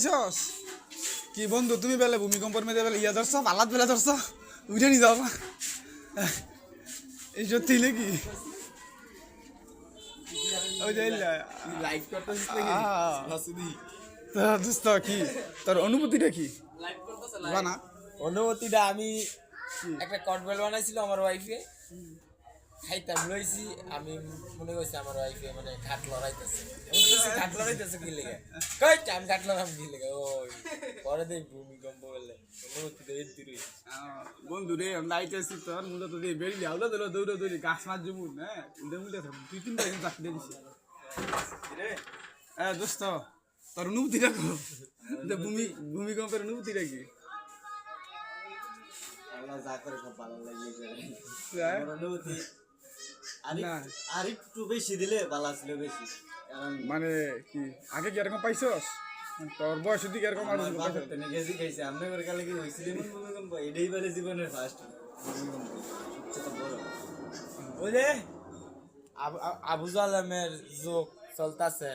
পাইছস কি বন্ধু তুমি বেলে ভূমিকম্পের মেয়েদের বেলে ইয়া ধরছ পাল্লাত বেলা ধরছ উঠে নি যাও এই সত্যি নাকি কি? তোর অনুভূতিটা কি? না। অনুমতিটা আমি একটা কটবেল বানাইছিল আমার ওয়াইফে খাইতাম লইছি আমি মনে করছি আমার ওয়াইফে মানে ঘাট লড়াইতেছে। ঘাট লড়াইতেছে কি লেগে? কই আমি ঘাট লড়াম কি লেগে? ওই পরে দেখ ভূমিকম্প বলে। অনুমতিটা এর দূরে বন্ধু রে আমরা আইতেছি তোর মূলত দিয়ে বেরিয়ে আউলা দিল দৌড়ে দৌড়ি গাছ মাছ জমুন হ্যাঁ? উল্টে মুল্টে দুই তিনটা এখানে চাকরি দিয়ে দিছি। হ্যাঁ দোস্ত তোর অনুভূতিটা কো যে ভূমি ভূমিকম্পের অনুভূতিটা কি? আল্লাহ যা করে সব ভালো লাগিয়ে করে হ্যাঁ? অনুভূতি আরেক- না। বেশি দিলে ভালো ছিল বেশি। মানে কি আগে কি এরকম পাইছস? মানে তোর বয়স দিকে এরকম আর আমার খাইছে আপনার কালে কি হয়েছিল ভূমিকম্প এটাই বারে জীবনের ফার্স্ট বলে আবু আবু যোগ চলতেছে।